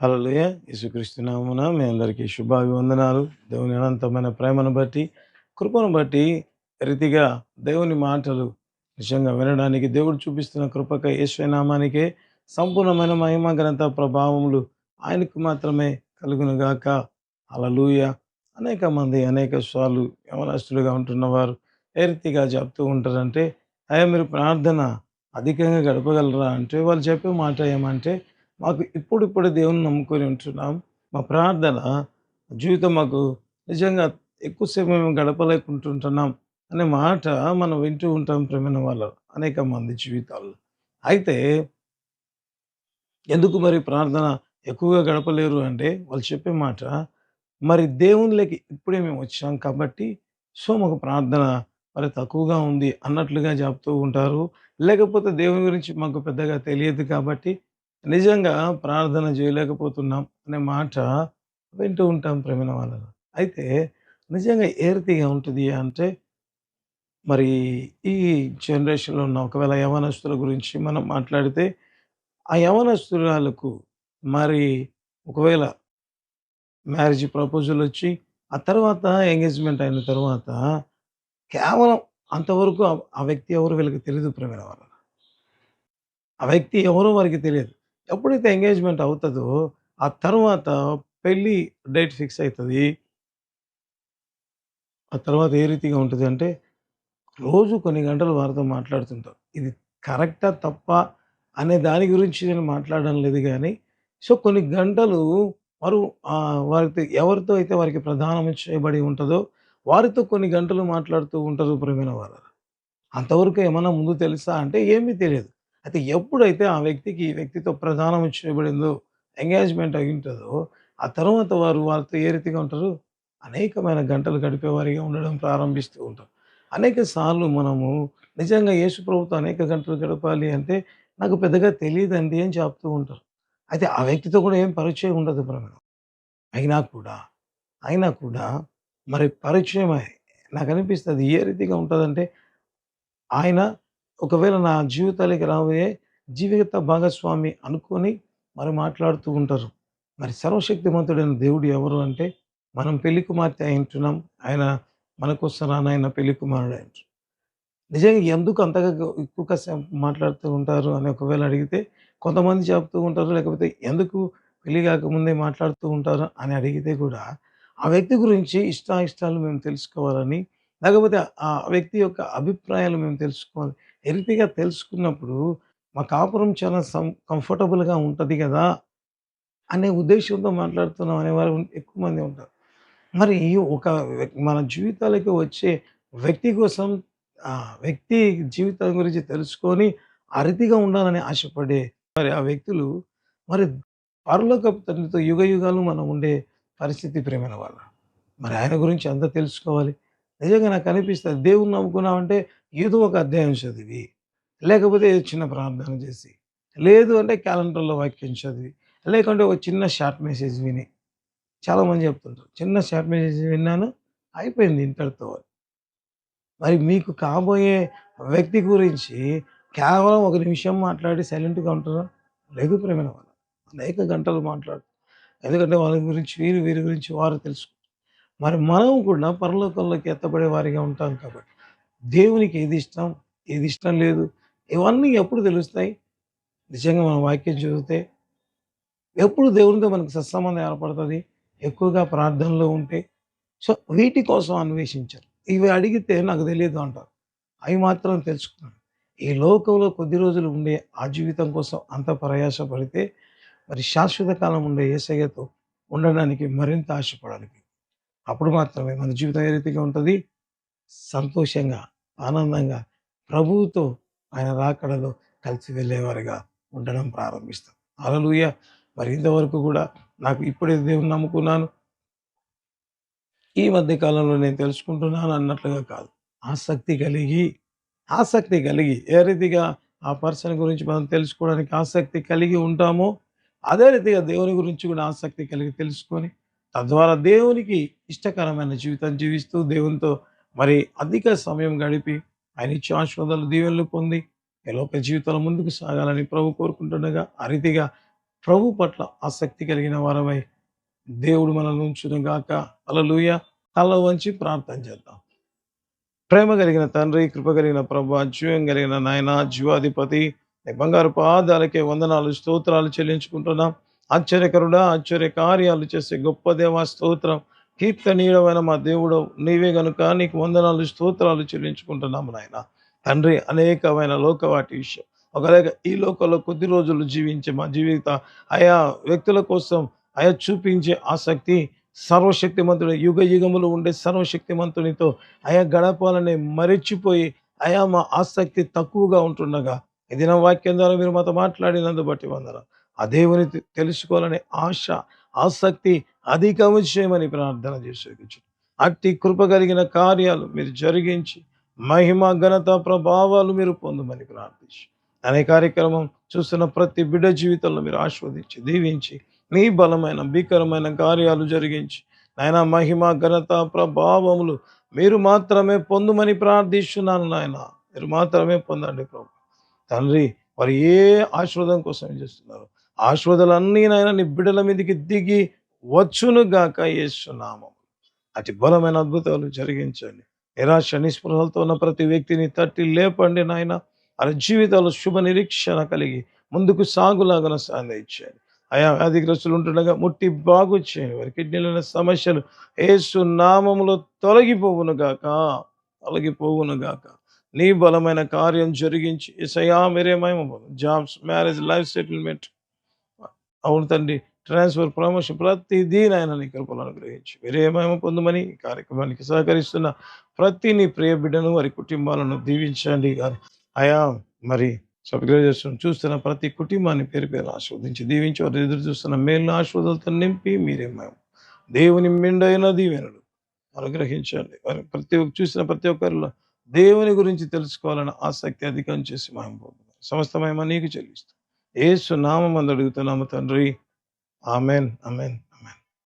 హల్లెలూయా. యేసుక్రీస్తునామున మీ అందరికీ శుభాభివందనాలు. దేవుని అనంతమైన ప్రేమను బట్టి కృపను బట్టి రీతిగా దేవుని మాటలు నిజంగా వినడానికి దేవుడు చూపిస్తున్న కృపక యేసు నామానికే సంపూర్ణమైన మహిమ గ్రంథ ప్రభావములు ఆయనకు మాత్రమే కలుగునుగాక అలలుయ అనేక మంది అనేక సార్లు యవనస్తులుగా ఉంటున్నవారు ఏ రీతిగా చెప్తూ ఉంటారంటే అయ్యా మీరు ప్రార్థన అధికంగా గడపగలరా? అంటే వాళ్ళు చెప్పే మాట ఏమంటే మాకు ఇప్పుడిప్పుడు దేవుని నమ్ముకొని ఉంటున్నాం. మా ప్రార్థన జీవితం మాకు నిజంగా ఎక్కువసేపు మేము గడపలేకుంటుంటున్నాం అనే మాట మనం వింటూ ఉంటాం ప్రేమైన వాళ్ళ అనేక మంది జీవితాల్లో. అయితే ఎందుకు మరి ప్రార్థన ఎక్కువగా గడపలేరు అంటే వాళ్ళు చెప్పే మాట మరి దేవునిలోకి ఇప్పుడే మేము వచ్చాం కాబట్టి సో మాకు ప్రార్థన మరి తక్కువగా ఉంది అన్నట్లుగా చెప్తూ ఉంటారు. లేకపోతే దేవుని గురించి మాకు పెద్దగా తెలియదు కాబట్టి నిజంగా ప్రార్థన చేయలేకపోతున్నాం అనే మాట వింటూ ఉంటాం ప్రేమిన వాళ్ళను అయితే నిజంగా ఏర్తిగా ఉంటుంది అంటే మరి ఈ జనరేషన్లో ఉన్న ఒకవేళ యవనస్తుల గురించి మనం మాట్లాడితే ఆ యవనస్తురాలకు మరి ఒకవేళ మ్యారేజ్ ప్రపోజల్ వచ్చి ఆ తర్వాత ఎంగేజ్మెంట్ అయిన తర్వాత కేవలం అంతవరకు ఆ- ఆ వ్యక్తి ఎవరు వీళ్ళకి తెలియదు ప్రేమిన వాళ్ళ ఆ వ్యక్తి ఎవరో వారికి తెలియదు. ఎప్పుడైతే ఎంగేజ్మెంట్ అవుతుందో ఆ తర్వాత పెళ్ళి డేట్ ఫిక్స్ అవుతుంది ఆ తర్వాత ఏ రీతిగా ఉంటుంది అంటే రోజు కొన్ని గంటలు వారితో మాట్లాడుతుంటారు ఇది కరెక్టా తప్ప అనే దాని గురించి నేను మాట్లాడడం లేదు కానీ సో కొన్ని గంటలు వారు వారితో ఎవరితో అయితే వారికి ప్రధానం చేయబడి ఉంటుందో వారితో కొన్ని గంటలు మాట్లాడుతూ ఉంటారు ప్రేమైన వారు. అంతవరకు ఏమన్నా ముందు తెలుసా అంటే ఏమీ తెలియదు. అయితే ఎప్పుడైతే ఆ వ్యక్తికి ఈ వ్యక్తితో ప్రధానం చేయబడిందో ఎంగేజ్మెంట్ అయి ఉంటుందో ఆ తర్వాత వారు వారితో ఏ రీతిగా ఉంటారు? అనేకమైన గంటలు గడిపేవారిగా ఉండడం ప్రారంభిస్తూ ఉంటారు. అనేక సార్లు మనము నిజంగా యేసు ప్రభుత్వం అనేక గంటలు గడపాలి అంటే నాకు పెద్దగా తెలియదండి అని చెప్తూ ఉంటారు. అయితే ఆ వ్యక్తితో కూడా ఏం పరిచయం ఉండదు ప్రమేణం అయినా కూడా అయినా కూడా మరి పరిచయం నాకు అనిపిస్తుంది ఏ రీతిగా ఉంటుందంటే ఆయన ఒకవేళ నా జీవితాలకి రాబోయే జీవిత భాగస్వామి అనుకొని మరి మాట్లాడుతూ ఉంటారు. మరి సర్వశక్తిమంతుడైన దేవుడు ఎవరు అంటే మనం పెళ్ళి కుమార్తె అయింటున్నాం ఆయన మన కోసం రానాయన పెళ్ళి కుమారుడు అయింటు నిజంగా ఎందుకు అంతగా ఎక్కువగా మాట్లాడుతూ ఉంటారు అని ఒకవేళ అడిగితే కొంతమంది చెప్తూ ఉంటారు. లేకపోతే ఎందుకు పెళ్ళి కాకముందే మాట్లాడుతూ ఉంటారు అని అడిగితే కూడా ఆ వ్యక్తి గురించి ఇష్టాయిష్టాలు మేము తెలుసుకోవాలని లేకపోతే ఆ వ్యక్తి యొక్క అభిప్రాయాలు మేము తెలుసుకోవాలి. ఏ తెలుసుకున్నప్పుడు మా కాపురం చాలా సం కంఫర్టబుల్గా ఉంటుంది కదా అనే ఉద్దేశంతో మాట్లాడుతున్నాం అనేవారు ఎక్కువ మంది ఉంటారు. మరి ఒక మన జీవితాలకు వచ్చే వ్యక్తి కోసం వ్యక్తి జీవితం గురించి తెలుసుకొని అరితిగా ఉండాలని ఆశపడే మరి ఆ వ్యక్తులు మరి పరలోకపు తండ్రితో యుగ యుగాలు మనం ఉండే పరిస్థితి ప్రేమైన వాళ్ళ. మరి ఆయన గురించి అంతా తెలుసుకోవాలి. నిజంగా నాకు అనిపిస్తుంది. దేవుని నమ్ముకున్నామంటే ఏదో ఒక అధ్యాయం చదివి లేకపోతే ఏదో చిన్న ప్రార్థన చేసి లేదు అంటే క్యాలెండర్లో వాక్యం చదివి లేకుంటే ఒక చిన్న షార్ట్ మెసేజ్ విని. చాలామంది చెప్తుంటారు చిన్న షార్ట్ మెసేజ్ విన్నాను అయిపోయింది ఇంతటితో. మరి మీకు కాబోయే వ్యక్తి గురించి కేవలం ఒక నిమిషం మాట్లాడి సైలెంట్గా ఉంటారా? లేదు ప్రేమైన వాళ్ళు అనేక గంటలు మాట్లాడు. ఎందుకంటే వాళ్ళ గురించి వీరు వీరి గురించి వారు తెలుసుకుంటారు మరి మనం కూడా పరలోకంలోకి ఎత్తబడే వారిగా ఉంటాం కాబట్టి దేవునికి ఏది ఇష్టం ఏది ఇష్టం లేదు ఇవన్నీ ఎప్పుడు తెలుస్తాయి? నిజంగా మనం వాక్యం చదివితే ఎప్పుడు దేవునితో మనకు సత్సంబంధం ఏర్పడుతుంది? ఎక్కువగా ప్రార్థనలో ఉంటే. సో వీటి కోసం అన్వేషించారు ఇవి అడిగితే నాకు తెలియదు అంటారు. అవి మాత్రం తెలుసుకున్నాను. ఈ లోకంలో కొద్ది రోజులు ఉండే ఆ జీవితం కోసం అంత ప్రయాసపడితే మరి శాశ్వత కాలం ఉండే ఏసయ్యతో ఉండడానికి మరింత ఆశపడాలి. అప్పుడు మాత్రమే మన జీవితం ఏ రీతిగా ఉంటుంది? సంతోషంగా ఆనందంగా ప్రభువుతో ఆయన రాకడలో కలిసి వెళ్ళేవారుగా ఉండడం ప్రారంభిస్తాం. అలలుయ మరి ఇంతవరకు కూడా నాకు ఇప్పుడే దేవుని నమ్ముకున్నాను. ఈ మధ్య కాలంలో నేను తెలుసుకుంటున్నాను అన్నట్లుగా కాదు. ఆసక్తి కలిగి ఆసక్తి కలిగి ఏ రీతిగా ఆ పర్సన్ గురించి మనం తెలుసుకోవడానికి ఆసక్తి కలిగి ఉంటామో అదే రీతిగా దేవుని గురించి కూడా ఆసక్తి కలిగి తెలుసుకొని తద్వారా దేవునికి ఇష్టకరమైన జీవితం జీవిస్తూ దేవునితో మరి అధిక సమయం గడిపి ఆయన ఇచ్చే ఆశీర్వాదాలు దీవెనలు పొంది లోక ముందుకు సాగాలని ప్రభు కోరుకుంటుండగా ఆ రీతిగా ప్రభు పట్ల ఆసక్తి కలిగిన వారమై దేవుడు మనల్ని ఉంచును గాక. అలలుయ తల వంచి ప్రార్థన చేద్దాం. ప్రేమ కలిగిన తండ్రి కృప కలిగిన ప్రభు జీవం కలిగిన నాయన జీవాధిపతి బంగారు పాదాలకే వందనాలు స్తోత్రాలు చెల్లించుకుంటున్నాం. ఆశ్చర్యకరుడా ఆశ్చర్య కార్యాలు చేసే గొప్ప దేవా స్తోత్రం. కీర్తనీయుడమైన మా దేవుడు నీవే గనుక నీకు వందనాలు స్తోత్రాలు చెల్లించుకుంటున్నాము నాయన. తండ్రి అనేకమైన లోక వాటి విషయం. ఒకవేళ ఈ లోకంలో కొద్ది రోజులు జీవించే మా జీవిత ఆయా వ్యక్తుల కోసం ఆయా చూపించే ఆసక్తి సర్వశక్తిమంతుడు యుగ యుగములు ఉండే సర్వశక్తిమంతునితో ఆయా గడపాలని మరిచిపోయి ఆయా మా ఆసక్తి తక్కువగా ఉంటుండగా ఇది వాక్యం ద్వారా మీరు మాతో మాట్లాడినందు బట్టి వందన ఆ దేవుని తెలుసుకోవాలనే ఆశ ఆసక్తి అధికము చేయమని ప్రార్థన చేసేకొచ్చు అట్టి కృప కలిగిన కార్యాలు మీరు జరిగించి మహిమ ఘనత ప్రభావాలు మీరు పొందమని ప్రార్థించి. అనే కార్యక్రమం చూస్తున్న ప్రతి బిడ్డ జీవితంలో మీరు ఆస్వాదించి దీవించి మీ బలమైన భీకరమైన కార్యాలు జరిగించి నాయన మహిమ ఘనత ప్రభావములు మీరు మాత్రమే పొందుమని ప్రార్థిస్తున్నాను నాయన. మీరు మాత్రమే పొందండి ప్రభు. తండ్రి వారు ఏ ఆశీర్వాదం కోసం చేస్తున్నారు ఆశీర్వాదాలన్నీ నాయన నీ బిడ్డల మీదకి దిగి వచ్చును గాక అతి బలమైన అద్భుతాలు జరిగించండి. నిరాశ నిస్పృహలతో ఉన్న ప్రతి వ్యక్తిని తట్టి లేపండి నాయన. వారి జీవితాలు శుభ నిరీక్షణ కలిగి ముందుకు సాగులాగన సాధించండి. అయా వ్యాధిగ్రస్తులు ఉంటుండగా ముట్టి బాగు చేయండి. వారి సమస్యలు ఏసు నామములో తొలగిపోవును గాక. తొలగిపోవును గాక. నీ బలమైన కార్యం జరిగించి ఇసయా మీరే జాబ్స్ మ్యారేజ్ లైఫ్ సెటిల్మెంట్. అవును తండ్రి. ట్రాన్స్ఫర్ ప్రమోషన్ ప్రతిదీ నాయన నీ కృపలు అనుగ్రహించి మీరే మహిమ పొందమని ఈ కార్యక్రమానికి సహకరిస్తున్న ప్రతి నీ ప్రియ బిడ్డను వారి కుటుంబాలను దీవించండి కానీ అయా మరి సబ్స్క్రైబ్ చూస్తున్న ప్రతి కుటుంబాన్ని పేరు పేరు ఆస్వాదించి దీవించి వారు ఎదురు చూస్తున్న మేలు ఆశీర్వాదాలతో నింపి మీరే మహిమ. దేవుని మెండైన దీవెనలు అనుగ్రహించండి. వారి ప్రతి ఒక్క చూసిన ప్రతి ఒక్కరిలో దేవుని గురించి తెలుసుకోవాలని ఆసక్తి అధికం చేసి మహిమ పొందుతాం సమస్త నీకు చెల్లిస్తాం ఏసు నామం అడుగుతున్నాము తండ్రి. Amen amen.